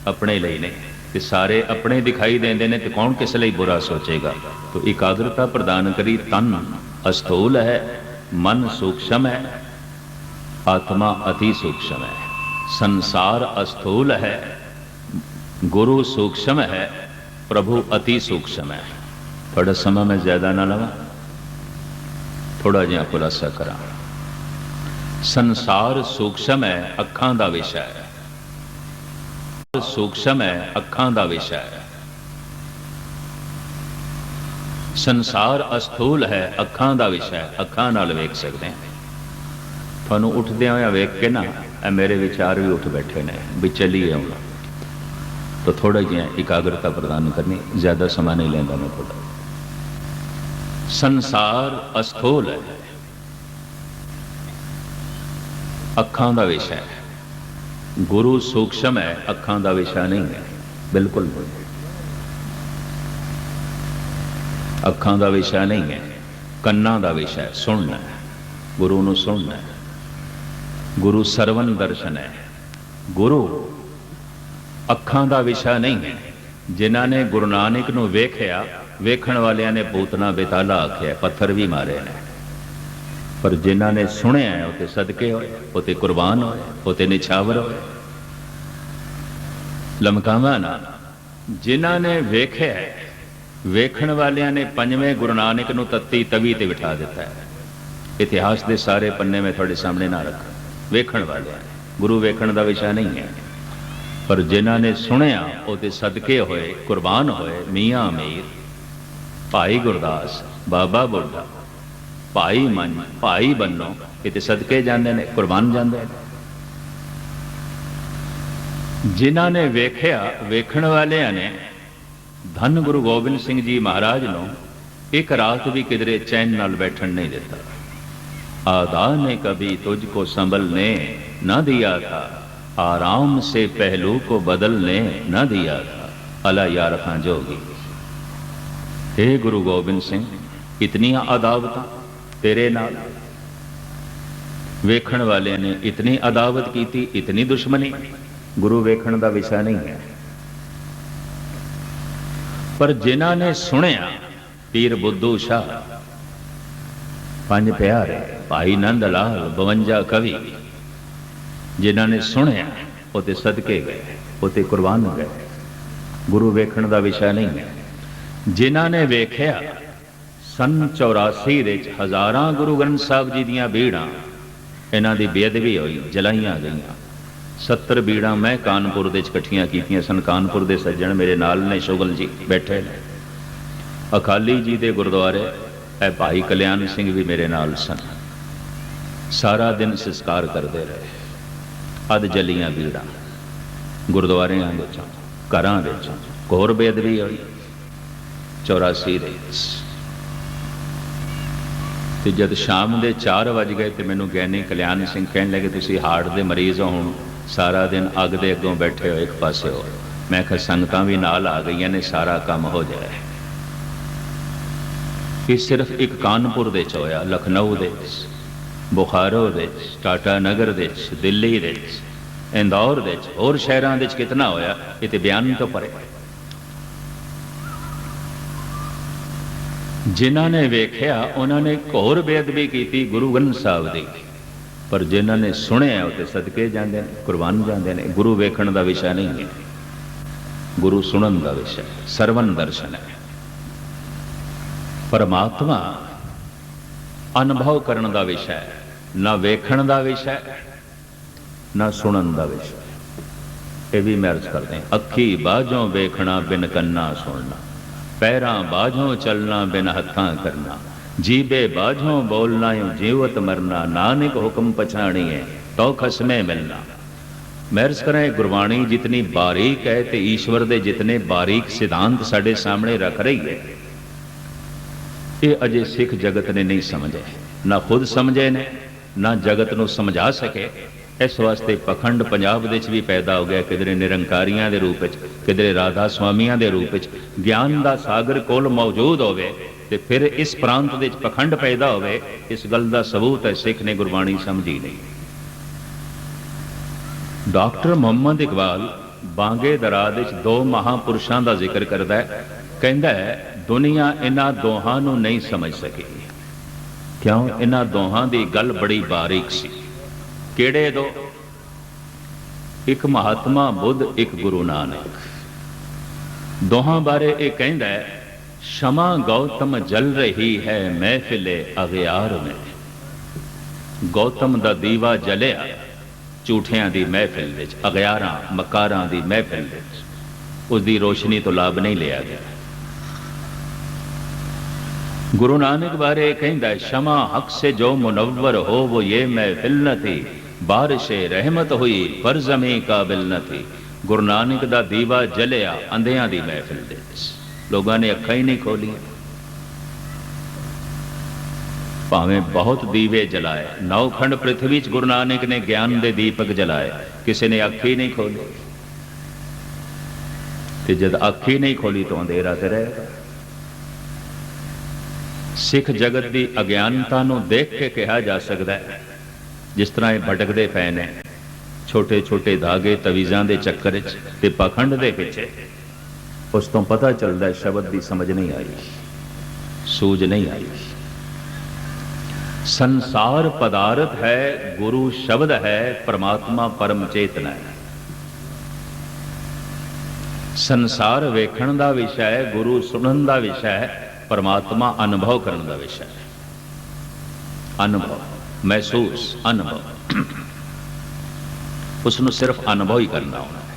ਆਪਣੇ ਲਈ ਨਹੀਂ ਤੇ ਸਾਰੇ ਆਪਣੇ ਦਿਖਾਈ ਦਿੰਦੇ ਨੇ ਤੇ ਕੌਣ ਕਿਸ ਲਈ ਬੁਰਾ ਸੋਚੇਗਾ? ਤੋ ਇਕਾਗਰਤਾ ਪ੍ਰਦਾਨ ਕਰੀ ਤਨ ਅਸਥੂਲ ਹੈ, ਮਨ ਸੂਖਸ਼ਮ ਹੈ, ਆਤਮਾ ਅਤੀ ਸੂਖਸ਼ਮ ਹੈ। ਸੰਸਾਰ ਅਸਥੂਲ ਹੈ, ਗੁਰੂ ਸੂਖਸ਼ਮ ਹੈ, ਪ੍ਰਭੂ ਅਤੀ ਸੂਖਸ਼ਮ ਹੈ। ਥੋੜਾ ਸਮਾਂ ਮੈਂ ਜ਼ਿਆਦਾ ਨਾ ਲਵਾਂ। ਥੋੜਾ ਜਿਹਾ ਖੁਲਾਸਾ ਕਰਾਂ। ਸੰਸਾਰ ਸੂਖਸ਼ਮ ਹੈ ਅੱਖਾਂ ਦਾ ਵਿਸ਼ਾ ਹੈ। ਸੂਖਸ਼ਮ ਹੈ ਅੱਖਾਂ ਦਾ ਵਿਸ਼ਾ ਹੈ। ਸੰਸਾਰ ਅਸਥੂਲ ਹੈ, ਅੱਖਾਂ ਦਾ ਵਿਸ਼ਾ ਹੈ। ਅੱਖਾਂ ਨਾਲ ਵੇਖ ਸਕਦੇ ਹਾਂ। ਤੁਹਾਨੂੰ ਉੱਠਦਿਆਂ ਹੋਇਆ ਵੇਖ ਕੇ ਨਾ, ਇਹ ਮੇਰੇ ਵਿਚਾਰ ਵੀ ਉੱਠ ਬੈਠੇ ਨੇ ਵੀ ਚੱਲੀਏ ਹੁਣ। ਤਾਂ ਥੋੜਾ ਜਿਹਾ ਇਕਾਗਰਤਾ ਪ੍ਰਦਾਨ ਕਰਨੀ, ਜ਼ਿਆਦਾ ਸਮਾਂ ਨਹੀਂ ਲੈਂਦਾ ਮੈਂ ਤੁਹਾਡਾ। ਸੰਸਾਰ ਅਸਥੂਲ ਹੈ। ਅੱਖਾਂ ਦਾ ਵਿਸ਼ਾ ਹੈ। ਗੁਰੂ ਸੂਖਸ਼ਮ ਹੈ, ਅੱਖਾਂ ਦਾ ਵਿਸ਼ਾ ਨਹੀਂ ਹੈ। ਬਿਲਕੁਲ ਅੱਖਾਂ ਦਾ ਵਿਸ਼ਾ ਨਹੀਂ ਹੈ, ਕੰਨਾਂ ਦਾ ਵਿਸ਼ਾ ਹੈ। ਸੁਣਨਾ ਹੈ। ਗੁਰੂ ਨੂੰ ਸੁਣਨਾ ਹੈ। ਗੁਰੂ ਸਰਵਨ ਦਰਸ਼ਨ ਹੈ। ਗੁਰੂ ਅੱਖਾਂ ਦਾ ਵਿਸ਼ਾ ਨਹੀਂ ਹੈ। ਜਿਨ੍ਹਾਂ ਨੇ ਗੁਰੂ ਨਾਨਕ ਨੂੰ ਵੇਖਿਆ, ਵੇਖਣ ਵਾਲਿਆਂ ਨੇ ਪੂਤਨਾ ਬੇਤਾਲਾ ਆਖਿਆ, ਪੱਥਰ ਵੀ ਮਾਰੇ ਨੇ। ਪਰ ਜਿਨ੍ਹਾਂ ਨੇ ਸੁਣਿਆ ਉਹ ਤੇ ਸਦਕੇ ਹੋਏ ਉਹ ਤੇ ਕੁਰਬਾਨ ਹੋਏ ਉਹ ਤੇ ਨਿਛਾਵਰ ਹੋਏ। ਲਮਕਾਵਾਂ ਨਾ, ਜਿਨ੍ਹਾਂ ਨੇ ਵੇਖਿਆ ਵੇਖਣ ਵਾਲਿਆਂ ਨੇ ਪੰਜਵੇਂ ਗੁਰੂ ਨਾਨਕ ਨੂੰ ਤੱਤੀ ਤਵੀ ਤੇ ਬਿਠਾ ਦਿੱਤਾ ਹੈ। ਇਤਿਹਾਸ ਦੇ ਸਾਰੇ ਪੰਨੇ ਮੈਂ ਤੁਹਾਡੇ ਸਾਹਮਣੇ ਨਾ ਰੱਖਾਂ। ਵੇਖਣ ਵਾਲਿਆਂ ਗੁਰੂ ਵੇਖਣ ਦਾ ਵਿਸ਼ਾ ਨਹੀਂ ਹੈ। ਪਰ ਜਿਨ੍ਹਾਂ ਨੇ ਸੁਣਿਆ ਉਹ ਤੇ ਸਦਕੇ ਹੋਏ, ਕੁਰਬਾਨ ਹੋਏ, ਮੀਆਂ ਅਮੀਰ, ਭਾਈ ਗੁਰਦਾਸ, ਬਾਬਾ ਬੁੱਢਾ ਭਾਈ ਮਨ ਭਾਈ ਬੰਨੋ ਇਹ ਤੇ ਸਦਕੇ ਜਾਂਦੇ ਨੇ ਕੁਰਬਾਨ ਜਾਂਦੇ ਨੇ ਜਿਨ੍ਹਾਂ ਨੇ ਵੇਖਿਆ ਵੇਖਣ ਵਾਲਿਆਂ ਨੇ ਧੰਨ ਗੁਰੂ ਗੋਬਿੰਦ ਸਿੰਘ ਜੀ ਮਹਾਰਾਜ ਨੂੰ ਇੱਕ ਰਾਤ ਵੀ ਕਿਧਰੇ ਚੈਨ ਨਾਲ ਬੈਠਣ ਨਹੀਂ ਦਿੱਤਾ आदा ने कभी तुझको संभलने न दिया था आराम से पहलू को बदलने न दिया था अला यार खां जोगी हे गुरु गोबिंद सिंह इतनियां अदावतां ਤੇਰੇ ਨਾਲ। ਵੇਖਣ ਵਾਲਿਆਂ ਨੇ ਇਤਨੀ ਅਦਾਵਤ ਕੀਤੀ, ਇਤਨੀ ਦੁਸ਼ਮਣੀ। ਗੁਰੂ ਵੇਖਣ ਦਾ ਵਿਸ਼ਾ ਨਹੀਂ ਹੈ। ਪਰ ਜਿਨ੍ਹਾਂ ਨੇ ਸੁਣਿਆ, ਪੀਰ ਬੁੱਧੂ ਸ਼ਾਹ, ਪੰਜ ਪਿਆਰੇ, ਭਾਈ ਨੰਦ ਲਾਲ 52 ਕਵੀ, ਜਿਨ੍ਹਾਂ ਨੇ ਸੁਣਿਆ, ਉਹ ਤੇ ਸਦਕੇ ਗਏ, ਉਹ ਤੇ ਕੁਰਬਾਨ ਗਏ। ਗੁਰੂ ਵੇਖਣ ਦਾ ਵਿਸ਼ਾ ਨਹੀਂ ਹੈ। ਜਿਨ੍ਹਾਂ ਨੇ ਵੇਖਿਆ ਸਨ 84 ਦੇ ਵਿੱਚ ਹਜ਼ਾਰਾਂ ਗੁਰੂ ਗ੍ਰੰਥ ਸਾਹਿਬ ਜੀ ਦੀਆਂ ਬੀੜਾਂ, ਇਹਨਾਂ ਦੀ ਬੇਅਦਬੀ ਹੋਈ, ਜਲਾਈਆਂ ਗਈਆਂ। 70 ਬੀੜਾਂ ਮੈਂ ਕਾਨਪੁਰ ਦੇ ਵਿੱਚ ਇਕੱਠੀਆਂ ਕੀਤੀਆਂ ਸਨ। ਕਾਨਪੁਰ ਦੇ ਸੱਜਣ ਮੇਰੇ ਨਾਲ ਨੇ, ਸ਼ੁਗਲ ਜੀ, ਬੈਠੇ ਨੇ। ਅਕਾਲੀ ਜੀ ਦੇ ਗੁਰਦੁਆਰੇ, ਇਹ ਭਾਈ ਕਲਿਆਣ ਸਿੰਘ ਵੀ ਮੇਰੇ ਨਾਲ ਸਨ। ਸਾਰਾ ਦਿਨ ਸੰਸਕਾਰ ਕਰਦੇ ਰਹੇ। ਅਧ ਜਲੀਆਂ ਬੀੜਾਂ, ਗੁਰਦੁਆਰਿਆਂ ਵਿੱਚ, ਘਰਾਂ ਵਿੱਚ, ਘੋਰ ਬੇਅਦਬੀ ਹੋਈ। 84 ਦੇ ਵਿੱਚ ਤੇ ਜਦ ਸ਼ਾਮ ਦੇ 4 ਵਜ ਗਏ ਤੇ ਮੈਨੂੰ ਗਿਆਨੀ ਕਲਿਆਣ ਸਿੰਘ ਕਹਿਣ ਲੱਗੇ, ਤੁਸੀਂ ਹਾਰਟ ਦੇ ਮਰੀਜ਼ ਹੋ, ਹੁਣ ਸਾਰਾ ਦਿਨ ਅੱਗ ਦੇ ਅੱਗੋਂ ਬੈਠੇ ਹੋ ਇੱਕ ਪਾਸੇ ਹੋ। ਮੈਂ ਕਿਹਾ, ਸੰਗਤਾਂ ਵੀ ਨਾਲ ਆ ਗਈਆਂ ਨੇ, ਸਾਰਾ ਕੰਮ ਹੋ ਜਾਏ ਇਹ ਸਿਰਫ ਇੱਕ ਕਾਨਪੁਰ ਦੇ ਚ ਹੋਇਆ, ਲਖਨਊ ਦੇ ਵਿੱਚ, ਬੁਖਾਰੋ ਦੇ ਵਿੱਚ, ਟਾਟਾ ਨਗਰ ਦੇ ਵਿੱਚ, ਦਿੱਲੀ ਦੇ ਵਿੱਚ, ਇੰਦੌਰ ਦੇ ਵਿੱਚ, ਹੋਰ ਸ਼ਹਿਰਾਂ ਦੇ ਵਿੱਚ ਕਿਤਨਾ ਹੋਇਆ, ਇਹ ਤੇ ਬਿਆਨ ਤੋਂ ਪਰੇ। ਜਿਨ੍ਹਾਂ ਨੇ ਵੇਖਿਆ, ਉਹਨਾਂ ਨੇ ਘੋਰ ਬੇਅਦਬੀ ਕੀਤੀ ਗੁਰੂ ਗ੍ਰੰਥ ਸਾਹਿਬ ਦੀ। ਪਰ ਜਿਨ੍ਹਾਂ ਨੇ ਸੁਣਿਆ, ਉਹ ਤੇ ਸਦਕੇ ਜਾਂਦੇ ਨੇ, ਕੁਰਬਾਨ ਜਾਂਦੇ ਨੇ। ਗੁਰੂ ਵੇਖਣ ਦਾ ਵਿਸ਼ਾ ਨਹੀਂ ਹੈ। ਗੁਰੂ ਸੁਣਨ ਦਾ ਵਿਸ਼ਾ ਹੈ ਸਰਵਨ ਦਰਸ਼ਨ ਹੈ। ਪਰਮਾਤਮਾ ਅਨੁਭਵ ਕਰਨ ਦਾ ਵਿਸ਼ਾ ਹੈ, ਨਾ ਵੇਖਣ ਦਾ ਵਿਸ਼ਾ ਹੈ, ਨਾ ਸੁਣਨ ਦਾ ਵਿਸ਼ਾ ਇਹ ਵੀ ਮੈਂ ਅਰਜ਼ ਕਰਦੇ ਹਾਂ, ਅੱਖੀ ਬਾਝੋਂ ਵੇਖਣਾ, ਬਿਨ ਕੰਨਾ ਸੁਣਨਾ। ਪੈਰਾਂ ਬਾਝੋਂ ਚੱਲਣਾ, ਬਿਨ ਹੱਥਾਂ ਕਰਨਾ। ਜੀਬੇ ਬਾਝੋਂ ਬੋਲਣਾ ਯੋ ਜੀਵਤ ਮਰਨਾ, ਨਾਨਕ ਹੁਕਮ ਪਛਾਣੀਏ ਤੋ ਖਸਮੇ ਮਿਲਣਾ। ਮੈਂ ਕਰਾਂ, ਇਹ ਗੁਰਬਾਣੀ ਜਿਤਨੀ ਬਾਰੀਕ ਹੈ ਤੇ ਈਸ਼ਵਰ ਦੇ ਜਿਤਨੇ ਬਾਰੀਕ ਸਿਧਾਂਤ ਸਾਡੇ ਸਾਹਮਣੇ ਰੱਖ ਰਹੀ ਹੈ, ਇਹ ਅਜੇ ਸਿੱਖ ਜਗਤ ਨੇ ਨਹੀਂ ਸਮਝੇ ਨਾ ਖੁਦ ਸਮਝੇ ਨੇ, ਨਾ ਜਗਤ ਨੂੰ ਸਮਝਾ ਸਕੇ। ਇਸ ਵਾਸਤੇ ਪਖੰਡ ਪੰਜਾਬ ਦੇ ਵਿੱਚ ਵੀ ਪੈਦਾ ਹੋ ਗਿਆ ਕਿਧਰੇ ਨਿਰੰਕਾਰੀਆਂ ਦੇ ਰੂਪ ਵਿੱਚ, ਕਿਧਰੇ ਰਾਧਾ ਸਵਾਮੀਆਂ ਦੇ ਰੂਪ ਵਿੱਚ। ਗਿਆਨ ਦਾ ਸਾਗਰ ਕੋਲ ਮੌਜੂਦ ਹੋਵੇ ਤੇ ਫਿਰ ਇਸ ਪ੍ਰਾਂਤ ਦੇ ਵਿੱਚ ਪਖੰਡ ਪੈਦਾ ਹੋਵੇ, ਇਸ ਗੱਲ ਦਾ ਸਬੂਤ ਹੈ, ਸਿੱਖ ਨੇ ਗੁਰਬਾਣੀ ਸਮਝੀ ਨਹੀਂ। ਡਾਕਟਰ ਮੁਹੰਮਦ ਇਕਬਾਲ ਬਾਂਗੇ ਦਰਾ ਦੇ ਵਿੱਚ ਦੋ ਮਹਾਪੁਰਸ਼ਾਂ ਦਾ ਜ਼ਿਕਰ ਕਰਦਾ ਹੈ, ਕਹਿੰਦਾ ਹੈ, ਦੁਨੀਆ ਇਹਨਾਂ ਦੋਹਾਂ ਨੂੰ ਨਹੀਂ ਸਮਝ ਸਕੀ। ਕਿਉਂ? ਇਹਨਾਂ ਦੋਹਾਂ ਦੀ ਗੱਲ ਬੜੀ ਬਾਰੀਕ ਸੀ। ਕਿਹੜੇ ਦੋ ਇੱਕ ਮਹਾਤਮਾ ਬੁੱਧ ਇੱਕ ਗੁਰੂ ਨਾਨਕ। ਦੋਹਾਂ ਬਾਰੇ ਇਹ ਕਹਿੰਦਾ ਹੈ ਸ਼ਮਾ ਗੌਤਮ ਜਲ ਰਹੀ ਹੈ ਮਹਿਫਿਲੇ ਅਗਿਆਰ ਮੇ। ਗੌਤਮ ਦਾ ਦੀਵਾ ਜਲਿਆ ਝੂਠਿਆਂ ਦੀ ਮਹਿਫਿਲ ਵਿੱਚ ਅਗਿਆਰਾਂ ਮਕਾਰਾਂ ਦੀ ਮਹਿਫਿਲ ਵਿੱਚ। ਉਸ ਦੀ ਰੋਸ਼ਨੀ ਤੋਂ ਲਾਭ ਨਹੀਂ ਲਿਆ ਗਿਆ। ਗੁਰੂ ਨਾਨਕ ਬਾਰੇ ਕਹਿੰਦਾ ਹੈ, ਸ਼ਮਾ ਹਕ ਸੇ ਜੋ ਮੁਨਵਰ ਹੋ ਉਹ ਇਹ ਮਹਿਫਿਲ ਨ ਬਾਰਿਸ਼ ਰਹਿਮਤ ਹੋਈ, ਪਰ ਜ਼ਮੀ ਕਾਬਿਲ ਨ ਥੀ। ਗੁਰੂ ਨਾਨਕ ਦਾ ਦੀਵਾ ਜਲਿਆ, ਅੰਧਿਆਂ ਦੀ ਮਹਿਫਿਲ ਦੇ ਵਿੱਚ। ਲੋਕਾਂ ਨੇ ਅੱਖਾਂ ਹੀ ਨਹੀਂ ਖੋਲੀਆਂ। ਭਾਵੇਂ ਬਹੁਤ ਦੀਵੇ ਜਲਾਏ, ਨੌਖੰਡ ਪ੍ਰithvi ਚ ਗੁਰੂ ਨਾਨਕ ਨੇ ਗਿਆਨ ਦੇ ਦੀਪਕ ਜਲਾਏ, ਕਿਸੇ ਨੇ ਅੱਖ ਹੀ ਨਹੀਂ ਖੋਲੀ। ਤੇ ਜਦ ਅੱਖ ਹੀ ਨਹੀਂ ਖੋਲੀ ਤਾਂ ਅੰਧੇਰਾ ਤੇ ਰਹੇਗਾ ਸਿੱਖ ਜਗਤ ਦੀ ਅਗਿਆਨਤਾ ਨੂੰ ਦੇਖ ਕੇ ਕਿਹਾ ਜਾ ਸਕਦਾ ਹੈ ਜਿਸ ਤਰ੍ਹਾਂ ਇਹ ਭਟਕਦੇ ਪਏ ਨੇ। ਛੋਟੇ ਛੋਟੇ ਧਾਗੇ ਤਵੀਜ਼ਾਂ ਦੇ ਚੱਕਰ ਵਿੱਚ ਤੇ ਪਖੰਡ ਦੇ ਪਿੱਛੇ। ਉਸ ਤੋਂ ਪਤਾ ਚੱਲਦਾ ਸ਼ਬਦ ਦੀ ਸਮਝ ਨਹੀਂ ਆਈ। ਸੂਝ ਨਹੀਂ ਆਈ। ਸੰਸਾਰ ਪਦਾਰਥ ਹੈ, ਗੁਰੂ ਸ਼ਬਦ ਹੈ, ਪ੍ਰਮਾਤਮਾ ਪਰਮ ਚੇਤਨਾ ਹੈ। ਸੰਸਾਰ ਵੇਖਣ ਦਾ ਵਿਸ਼ਾ ਹੈ, ਗੁਰੂ ਸੁਣਨ ਦਾ ਵਿਸ਼ਾ ਹੈ, ਪਰਮਾਤਮਾ ਅਨੁਭਵ ਕਰਨ ਦਾ ਵਿਸ਼ਾ ਹੈ। ਅਨੁਭਵ। ਮਹਿਸੂਸ ਅਨੁਭਵ ਉਸ ਨੂੰ ਸਿਰਫ ਅਨੁਭਵ ਹੀ ਕਰਨਾ ਹੋਣਾ ਹੈ।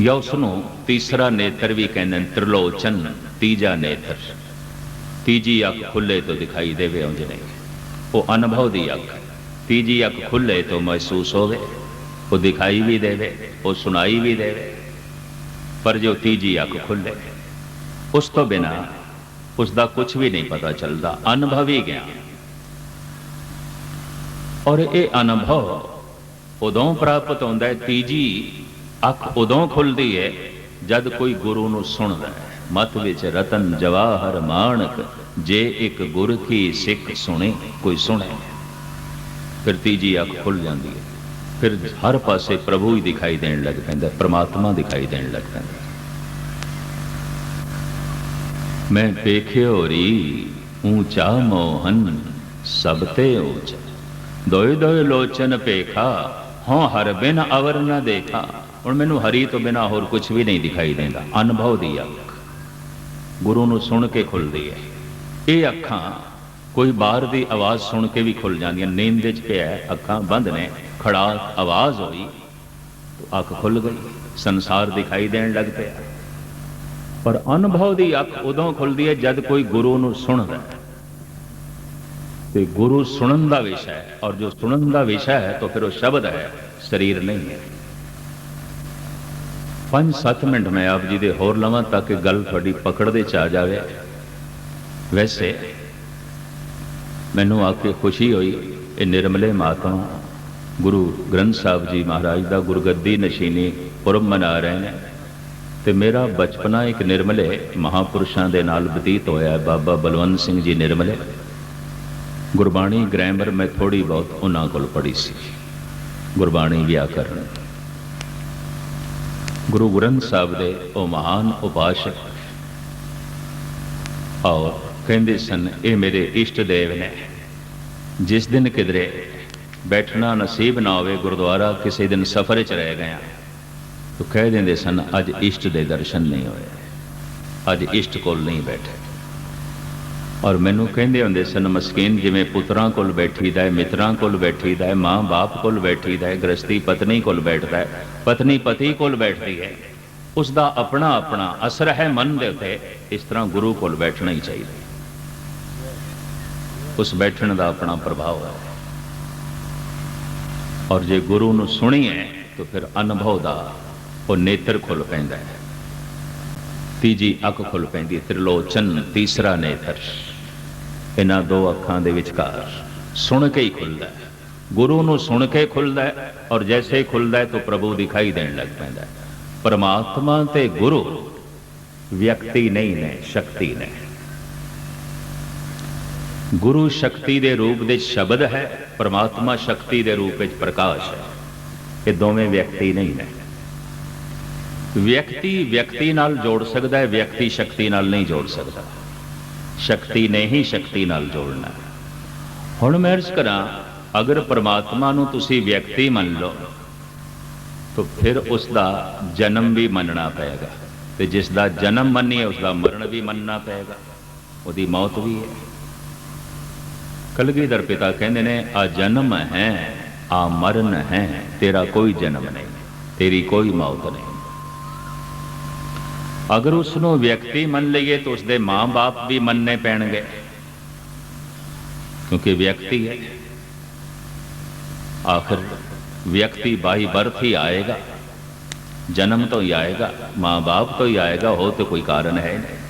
ਜਾਂ ਉਸ ਨੂੰ ਤੀਸਰਾ ਨੇਤਰ ਵੀ ਕਹਿੰਦੇ ਨੇ, ਤ੍ਰਿਲੋਚਨ, ਤੀਜਾ ਨੇਤਰ। ਤੀਜੀ ਅੱਖ ਖੁੱਲੇ ਤੋਂ ਦਿਖਾਈ ਦੇਵੇ ਉਂਝ ਨਹੀਂ। ਉਹ ਅਨੁਭਵ ਦੀ ਅੱਖ ਤੀਜੀ ਅੱਖ ਖੁੱਲੇ ਤੋਂ ਮਹਿਸੂਸ ਹੋਵੇ, ਉਹ ਦਿਖਾਈ ਵੀ ਦੇਵੇ, ਉਹ ਸੁਣਾਈ ਵੀ ਦੇਵੇ। ਪਰ ਜੋ ਤੀਜੀ ਅੱਖ ਖੁੱਲੇ ਉਸ ਤੋਂ ਬਿਨਾ ਉਸ ਦਾ ਕੁਝ ਵੀ ਨਹੀਂ ਪਤਾ ਚੱਲਦਾ। ਅਨੁਭਵ ਹੀ ਗਿਆ ਔਰ ਇਹ ਅਨੁਭਵ ਉਦੋਂ ਪ੍ਰਾਪਤ ਹੁੰਦਾ ਹੈ, ਤੀਜੀ ਅੱਖ ਉਦੋਂ ਖੁੱਲਦੀ ਹੈ ਜਦ ਕੋਈ ਗੁਰੂ ਨੂੰ ਸੁਣਦਾ ਹੈ। ਮਤ ਵਿੱਚ ਰਤਨ ਜਵਾਹਰ ਮਾਣਕ, ਜੇ ਇੱਕ ਗੁਰ ਕੀ ਸਿੱਖ ਸੁਣੇ, ਕੋਈ ਸੁਣੇ। ਫਿਰ ਤੀਜੀ ਅੱਖ ਖੁੱਲ ਜਾਂਦੀ ਹੈ। ਫਿਰ ਹਰ ਪਾਸੇ ਪ੍ਰਭੂ ਹੀ ਦਿਖਾਈ ਦੇਣ ਲੱਗ ਪੈਂਦਾ ਪ੍ਰਮਾਤਮਾ ਦਿਖਾਈ ਦੇਣ ਲੱਗ ਪੈਂਦਾ ਮੈਂ ਵੇਖਿਓ ਰੀ, ਊਚਾ ਮੋਹਨ, ਸਭ ਤੇ ਊਚ। ਦੋਇ ਦੋਇ ਲੋਚਨ ਪੇਖਾ ਹੋਂ ਹਰ ਬਿਨ ਅਵਰ ਨ ਦੇਖਾ। ਹੁਣ ਮੈਨੂੰ ਹਰੀ ਤੋਂ ਬਿਨਾ ਹੋਰ ਕੁਝ ਵੀ ਨਹੀਂ ਦਿਖਾਈ ਦਿੰਦਾ, ਅਨੁਭਵ ਦੀ ਅੱਖ। ਗੁਰੂ ਨੂੰ ਸੁਣ ਕੇ ਖੁੱਲਦੀ ਹੈ। ਇਹ ਅੱਖਾਂ ਕੋਈ ਬਾਹਰ ਦੀ ਆਵਾਜ਼ ਸੁਣ ਕੇ ਵੀ ਖੁੱਲ ਜਾਂਦੀਆਂ, ਨੀਂਦ ਵਿੱਚ ਪਿਆ, ਅੱਖਾਂ ਬੰਦ ਨੇ ਖੜਾ ਆਵਾਜ਼ ਹੋਈ ਤਾਂ ਅੱਖ ਖੁੱਲ ਗਈ, ਸੰਸਾਰ ਦਿਖਾਈ ਦੇਣ ਲੱਗ ਪਿਆ। ਪਰ ਅਨੁਭਵ ਦੀ ਅੱਖ ਉਦੋਂ ਖੁੱਲਦੀ ਹੈ ਜਦ ਕੋਈ ਗੁਰੂ ਨੂੰ ਸੁਣਦਾ ਹੈ। ਤੇ ਗੁਰੂ ਸੁਣਨ ਦਾ ਵਿਸ਼ਾ ਹੈ। ਔਰ ਜੋ ਸੁਣਨ ਦਾ ਵਿਸ਼ਾ ਹੈ, ਤਾਂ ਫਿਰ ਉਹ ਸ਼ਬਦ ਹੈ, ਸਰੀਰ ਨਹੀਂ ਹੈ। 5-7 ਮਿੰਟ ਮੈਂ ਆਪ ਜੀ ਦੇ ਹੋਰ ਲਵਾਂ ਤਾਂ ਕਿ ਗੱਲ ਤੁਹਾਡੀ ਪਕੜ ਦੇ ਚ ਆ ਜਾਵੇ। ਵੈਸੇ, ਮੈਨੂੰ ਆ ਕੇ ਖੁਸ਼ੀ ਹੋਈ ਇਹ ਨਿਰਮਲੇ ਮਾਤਮ ਗੁਰੂ ਗ੍ਰੰਥ ਸਾਹਿਬ ਜੀ ਮਹਾਰਾਜ ਦਾ ਗੁਰਗੱਦੀ ਨਸ਼ੀਨੀ ਪੁਰਬ ਮਨਾ ਰਹੇ ਨੇ। ਤੇ ਮੇਰਾ ਬਚਪਨਾ ਇੱਕ ਨਿਰਮਲੇ ਮਹਾਪੁਰਸ਼ਾਂ ਦੇ ਨਾਲ ਬਤੀਤ ਹੋਇਆ ਬਾਬਾ ਬਲਵੰਤ ਸਿੰਘ ਜੀ ਨਿਰਮਲੇ। ਗੁਰਬਾਣੀ ਗ੍ਰਾਮਰ ਮੈਂ ਥੋੜੀ ਬਹੁਤ ਉਹਨਾਂ ਕੋਲ ਪੜ੍ਹੀ ਸੀ। ਗੁਰਬਾਣੀ ਵਿਆਕਰਨ। ਗੁਰੂ ਗ੍ਰੰਥ ਸਾਹਿਬ ਦੇ ਉਹ ਮਹਾਨ ਉਪਾਸ਼ਕ ਔਰ ਕਹਿੰਦੇ ਸਨ, ਇਹ ਮੇਰੇ ਇਸ਼ਟ ਦੇਵ ਨੇ। ਜਿਸ ਦਿਨ ਕਿਧਰੇ ਬੈਠਣਾ ਨਸੀਬ ਨਾ ਹੋਵੇ, ਗੁਰਦੁਆਰਾ ਕਿਸੇ ਦਿਨ ਸਫ਼ਰ 'ਚ ਰਹਿ ਗਿਆ। ਤਾਂ ਕਹਿ ਦਿੰਦੇ ਸਨ, ਅੱਜ ਇਸ਼ਟ ਦੇ ਦਰਸ਼ਨ ਨਹੀਂ ਹੋਏ। ਅੱਜ ਇਸ਼ਟ ਕੋਲ ਨਹੀਂ ਬੈਠੇ। ਔਰ ਮੈਨੂੰ ਕਹਿੰਦੇ ਹੁੰਦੇ ਸਨ, ਮਸਕੀਨ ਜਿਵੇਂ ਪੁੱਤਰਾਂ ਕੋਲ ਬੈਠੀਦਾ ਹੈ, ਮਿੱਤਰਾਂ ਕੋਲ ਬੈਠੀਦਾ ਹੈ, ਮਾਂ ਬਾਪ ਕੋਲ ਬੈਠੀਦਾ ਹੈ, ਗ੍ਰਸਤੀ ਪਤਨੀ ਕੋਲ ਬੈਠਦਾ ਹੈ, ਪਤਨੀ ਪਤੀ ਕੋਲ ਬੈਠਦੀ ਹੈ। ਉਸ ਦਾ ਆਪਣਾ ਆਪਣਾ ਅਸਰ ਹੈ ਮਨ ਦੇ ਉੱਤੇ, ਇਸ ਤਰ੍ਹਾਂ ਗੁਰੂ ਕੋਲ ਬੈਠਣਾ ਹੀ ਚਾਹੀਦਾ ਉਸ ਬੈਠਣ ਦਾ ਆਪਣਾ ਪ੍ਰਭਾਵ ਹੈ। ਔਰ ਜੇ ਗੁਰੂ ਨੂੰ ਸੁਣੀਏ, ਤਾਂ ਫਿਰ ਅਨੁਭਵ ਦਾ ਉਹ ਨੇਤਰ ਖੁੱਲ ਪੈਂਦਾ ਹੈ। ਤੀਜੀ ਅੱਖ ਖੁੱਲ ਪੈਂਦੀ ਹੈ, ਤ੍ਰਿਲੋਚਨ ਤੀਸਰਾ ਨੇਤਰ। ਇਹਨਾਂ ਦੋ ਅੱਖਾਂ ਦੇ ਵਿਚਕਾਰ ਸੁਣ ਕੇ ਹੀ ਖੁੱਲਦਾ ਹੈ। ਗੁਰੂ ਨੂੰ ਸੁਣ ਕੇ ਖੁੱਲਦਾ ਹੈ ਔਰ ਜੈਸੇ ਹੀ ਖੁੱਲਦਾ ਹੈ ਤਾਂ ਪ੍ਰਭੂ ਦਿਖਾਈ ਦੇਣ ਲੱਗ ਪੈਂਦਾ ਹੈ। ਪਰਮਾਤਮਾ ਤੇ ਗੁਰੂ ਵਿਅਕਤੀ ਨਹੀਂ ਨੇ, ਸ਼ਕਤੀ ਨੇ। ਗੁਰੂ ਸ਼ਕਤੀ ਦੇ ਰੂਪ ਵਿੱਚ ਸ਼ਬਦ ਹੈ, ਪਰਮਾਤਮਾ ਸ਼ਕਤੀ ਦੇ ਰੂਪ ਵਿੱਚ ਪ੍ਰਕਾਸ਼ ਹੈ। ਇਹ ਦੋਵੇਂ ਵਿਅਕਤੀ ਨਹੀਂ ਨੇ। ਵਿਅਕਤੀ ਵਿਅਕਤੀ ਨਾਲ ਜੋੜ ਸਕਦਾ ਹੈ, ਵਿਅਕਤੀ ਸ਼ਕਤੀ ਨਾਲ ਨਹੀਂ ਜੋੜ ਸਕਦਾ। ਸ਼ਕਤੀ ਨੇ ਹੀ ਸ਼ਕਤੀ ਨਾਲ ਜੋੜਨਾ। ਹੁਣ ਮੈਂ ਅਰਜ਼ ਕਰਾਂ, ਅਗਰ ਪਰਮਾਤਮਾ ਨੂੰ ਤੁਸੀਂ ਵਿਅਕਤੀ ਮੰਨ ਲਓ, ਤਾਂ ਫਿਰ ਉਸ ਦਾ ਜਨਮ ਵੀ ਮੰਨਣਾ ਪਏਗਾ ਤੇ ਜਿਸ ਦਾ ਜਨਮ ਮੰਨੀਏ ਉਸ ਦਾ ਮਰਨ ਵੀ ਮੰਨਣਾ ਪਏਗਾ। ਉਹਦੀ ਮੌਤ ਵੀ ਹੈ। ਕਲਗੀਧਰ ਪਿਤਾ ਕਹਿੰਦੇ ਨੇ, ਆ ਜਨਮ ਹੈ, ਆ ਮਰਨ ਹੈ, ਤੇਰਾ ਕੋਈ ਜਨਮ ਨਹੀਂ, ਤੇਰੀ ਕੋਈ ਮੌਤ ਨਹੀਂ। ਅਗਰ ਉਸ ਨੂੰ ਵਿਅਕਤੀ ਮੰਨ ਲਈਏ ਤਾਂ ਉਸ ਦੇ ਮਾਂ-ਬਾਪ ਵੀ ਮੰਨਣੇ ਪੈਣਗੇ ਕਿਉਂਕਿ ਵਿਅਕਤੀ ਹੈ ਆਖਰ ਵਿਅਕਤੀ ਬਾਈ ਬਰਥ ਹੀ ਆਏਗਾ ਜਨਮ ਤੋਂ ਹੀ ਆਏਗਾ ਮਾਂ-ਬਾਪ ਤੋਂ ਹੀ ਆਏਗਾ ਹੋ ਤੇ ਕੋਈ ਕਾਰਨ ਹੈ ਨਹੀਂ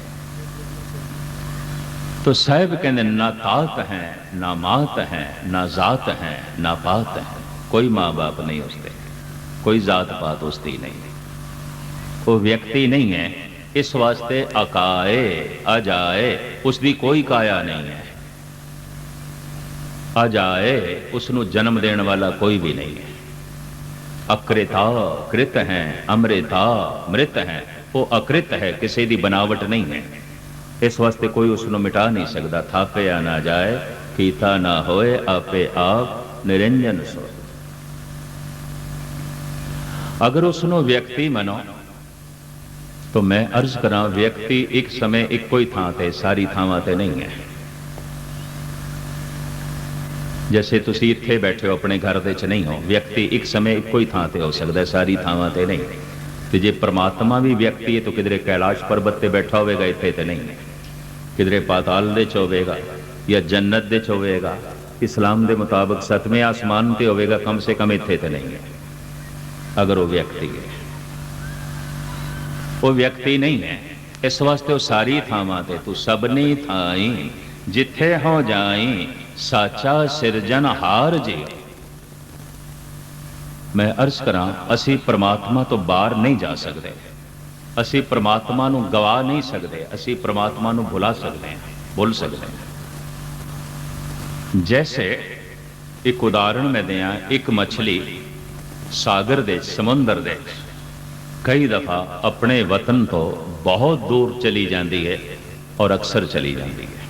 तो साहब कहते ना तात है ना मात है ना जात है ना पात है कोई माँ बाप नहीं उसके कोई जात पात उसकी नहीं वो व्यक्ति नहीं है ਇਸ ਵਾਸਤੇ ਅਕਾਏ ਅਜਾਏ ਉਸ ਦੀ ਕੋਈ ਕਾਇਆ ਨਹੀਂ ਹੈ। ਅਜਾਏ ਉਸ ਨੂੰ ਜਨਮ ਦੇਣ ਵਾਲਾ ਕੋਈ ਵੀ ਨਹੀਂ ਹੈ। ਅਕ੍ਰਿਤਾ ਕ੍ਰਿਤ ਹੈ, ਅਮ੍ਰਿਤਾ ਮ੍ਰਿਤ ਹੈ, ਉਹ ਅਕ੍ਰਿਤ ਹੈ, ਕਿਸੇ ਦੀ ਬਨਾਵਟ ਨਹੀਂ ਹੈ। ਇਸ ਵਾਸਤੇ ਕੋਈ ਉਸ ਨੂੰ ਮਿਟਾ ਨਹੀਂ ਸਕਦਾ, ਥਾਪਿਆ ਨਾ ਜਾਏ, ਕੀਤਾ ਨਾ ਹੋਏ, ਆਪੇ ਆਪ ਨਿਰੰਜਨ ਸੋ ਅਗਰ ਉਸ ਨੂੰ ਵਿਅਕਤੀ ਮੰਨੋ ਤਾਂ ਮੈਂ ਅਰਜ਼ ਕਰਾਂ ਵਿਅਕਤੀ ਇੱਕ ਸਮੇਂ ਇੱਕੋ ਹੀ ਥਾਂ ਤੇ ਸਾਰੀ ਥਾਵਾਂ ਤੇ ਨਹੀਂ ਹੈ ਜੈਸੇ ਤੁਸੀਂ ਇੱਥੇ ਬੈਠੇ ਹੋ ਆਪਣੇ ਘਰ ਦੇ ਚ ਨਹੀਂ ਹੋ ਵਿਅਕਤੀ ਇੱਕ ਸਮੇਂ ਇੱਕੋ ਹੀ ਥਾਂ ਤੇ ਹੋ ਸਕਦਾ ਹੈ, ਸਾਰੀ ਥਾਵਾਂ ਤੇ ਨਹੀਂ ਤੇ ਜੇ ਪ੍ਰਮਾਤਮਾ ਵੀ ਵਿਅਕਤੀ ਹੈ ਤਾਂ ਕਿਧਰੇ ਕੈਲਾਸ਼ ਪਰਬਤ ਤੇ ਬੈਠਾ ਹੋਵੇਗਾ ਇੱਥੇ ਤੇ ਨਹੀਂ ਹੈ ਕਿਧਰੇ ਪਾਤਾਲ ਦੇ ਚ ਹੋਵੇਗਾ ਜਾਂ ਜੰਨਤ ਦੇ ਚ ਹੋਵੇਗਾ ਇਸਲਾਮ ਦੇ ਮੁਤਾਬਕ ਸਤਵੇਂ ਆਸਮਾਨ ਤੇ ਹੋਵੇਗਾ ਕਮ ਸੇ ਕਮ ਇੱਥੇ ਤੇ ਨਹੀਂ ਹੈ ਅਗਰ ਉਹ ਵਿਅਕਤੀ ਹੈ ਉਹ ਵਿਅਕਤੀ ਨਹੀਂ ਹੈ। ਇਸ ਵਾਸਤੇ ਉਹ ਸਾਰੀ ਥਾਵਾਂ ਤੇ ਤੂੰ ਸਭਨੀ ਥਾਈ, ਜਿੱਥੇ ਹੋ ਜਾਈ, ਸਾਚਾ ਸਿਰਜਣਹਾਰ ਜੀ ਮੈਂ ਅਰਜ਼ ਕਰਾਂ, ਅਸੀਂ ਪ੍ਰਮਾਤਮਾ ਤੋਂ ਬਾਹਰ ਨਹੀਂ ਜਾ ਸਕਦੇ। ਅਸੀਂ ਪ੍ਰਮਾਤਮਾ ਨੂੰ ਗਵਾ ਨਹੀਂ ਸਕਦੇ, ਅਸੀਂ ਪ੍ਰਮਾਤਮਾ ਨੂੰ ਭੁਲਾ ਸਕਦੇ ਹਾਂ, ਭੁੱਲ ਸਕਦੇ ਹਾਂ। ਜੈਸੇ ਇੱਕ ਉਦਾਹਰਣ ਮੈਂ ਦਿਆਂ, ਇੱਕ ਮੱਛਲੀ ਸਾਗਰ ਦੇ, ਸਮੁੰਦਰ ਦੇ ਕਈ ਦਫਾ ਆਪਣੇ ਵਤਨ ਤੋਂ ਬਹੁਤ ਦੂਰ ਚਲੀ ਜਾਂਦੀ ਹੈ ਔਰ ਅਕਸਰ ਚਲੀ ਜਾਂਦੀ ਹੈ।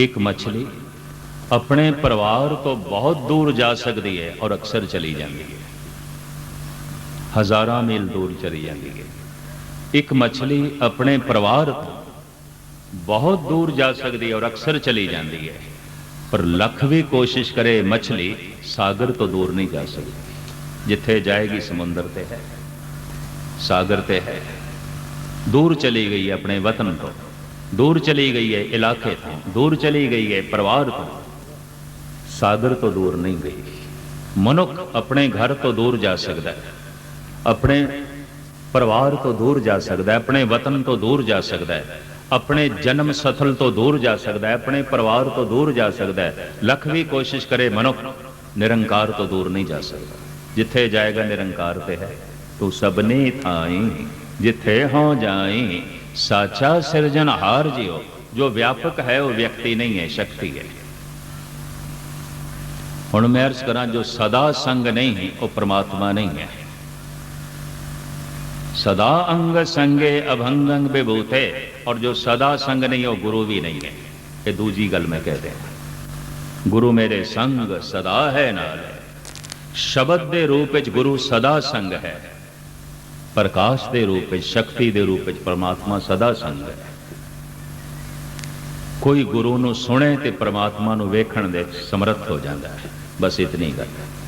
ਇੱਕ ਮੱਛਲੀ ਆਪਣੇ ਪਰਿਵਾਰ ਤੋਂ ਬਹੁਤ ਦੂਰ ਜਾ ਸਕਦੀ ਹੈ ਔਰ ਅਕਸਰ ਚਲੀ ਜਾਂਦੀ ਹੈ। ਹਜ਼ਾਰਾਂ ਮੀਲ ਦੂਰ ਚਲੀ ਜਾਂਦੀ ਹੈ। ਇੱਕ ਮੱਛਲੀ ਆਪਣੇ ਪਰਿਵਾਰ ਤੋਂ ਬਹੁਤ ਦੂਰ ਜਾ ਸਕਦੀ ਹੈ ਔਰ ਅਕਸਰ ਚਲੀ ਜਾਂਦੀ ਹੈ। ਪਰ ਲੱਖ ਵੀ ਕੋਸ਼ਿਸ਼ ਕਰੇ ਮੱਛਲੀ ਸਾਗਰ ਤੋਂ ਦੂਰ ਨਹੀਂ ਜਾ ਸਕਦੀ, ਜਿੱਥੇ ਜਾਏਗੀ ਸਮੁੰਦਰ ਤੇ ਹੈ। ਸਾਗਰ ਤੇ ਹੈ ਦੂਰ ਚਲੀ ਗਈ ਹੈ ਆਪਣੇ ਵਤਨ ਤੋਂ ਦੂਰ ਚਲੀ ਗਈ ਹੈ ਇਲਾਕੇ ਤੋਂ ਦੂਰ ਚਲੀ ਗਈ ਹੈ ਪਰਿਵਾਰ ਤੋਂ ਸਾਗਰ ਤੋਂ ਦੂਰ ਨਹੀਂ ਗਈ ਮਨੁੱਖ ਆਪਣੇ ਘਰ ਤੋਂ ਦੂਰ ਜਾ ਸਕਦਾ ਹੈ ਆਪਣੇ ਪਰਿਵਾਰ ਤੋਂ ਦੂਰ ਜਾ ਸਕਦਾ ਹੈ ਆਪਣੇ ਵਤਨ ਤੋਂ ਦੂਰ ਜਾ ਸਕਦਾ ਹੈ ਆਪਣੇ ਜਨਮ ਸਥਲ ਤੋਂ ਦੂਰ ਜਾ ਸਕਦਾ ਹੈ ਆਪਣੇ ਪਰਿਵਾਰ ਤੋਂ ਦੂਰ ਜਾ ਸਕਦਾ ਹੈ ਲੱਖ ਵੀ ਕੋਸ਼ਿਸ਼ ਕਰੇ ਮਨੁੱਖ ਨਿਰੰਕਾਰ ਤੋਂ ਦੂਰ ਨਹੀਂ ਜਾ ਸਕਦਾ ਜਿੱਥੇ ਜਾਏਗਾ ਨਿਰੰਕਾਰ ਤੇ ਹੈ ਤੂੰ ਸਭਨੇ ਥਾਈ, ਜਿੱਥੇ ਹੋ ਜਾਏ ਸਾਚਾ ਸਿਰਜਣਹਾਰ ਜਿਉ, ਜੋ ਵਿਆਪਕ ਹੈ ਉਹ ਵਿਅਕਤੀ ਨਹੀਂ ਹੈ, ਸ਼ਕਤੀ ਹੈ। ਹੁਣ ਮੈਂ ਅਰਜ਼ ਕਰਾਂ, ਜੋ ਸਦਾ ਸੰਗ ਨਹੀਂ ਹੈ ਉਹ ਪ੍ਰਮਾਤਮਾ ਨਹੀਂ ਹੈ। ਸਦਾ ਅੰਗ ਸੰਗੇ ਅਭੰਗੰ ਬਿਭੂਤੇ, ਔਰ ਜੋ ਸਦਾ ਸੰਗ ਨਹੀਂ, ਉਹ ਗੁਰੂ ਵੀ ਨਹੀਂ ਹੈ। ਇਹ ਦੂਜੀ ਗੱਲ ਮੈਂ ਕਹਿ ਦਿਆਂ। ਗੁਰੂ ਮੇਰੇ ਸੰਗ ਸਦਾ ਹੈ ਨਾਲ ਸ਼ਬਦ ਦੇ ਰੂਪ ਵਿੱਚ ਗੁਰੂ ਸਦਾ ਸੰਗ ਹੈ। ਪ੍ਰਕਾਸ਼ ਦੇ ਰੂਪ ਵਿੱਚ, ਸ਼ਕਤੀ ਦੇ ਰੂਪ ਵਿੱਚ ਪਰਮਾਤਮਾ ਸਦਾ ਸੰਗ ਹੈ। ਕੋਈ ਗੁਰੂ ਨੂੰ ਸੁਣੇ ਤੇ ਪਰਮਾਤਮਾ ਨੂੰ ਵੇਖਣ ਦੇ ਸਮਰੱਥ ਹੋ ਜਾਂਦਾ ਹੈ। ਬਸ ਇਤਨੀ ਗੱਲ ਹੈ।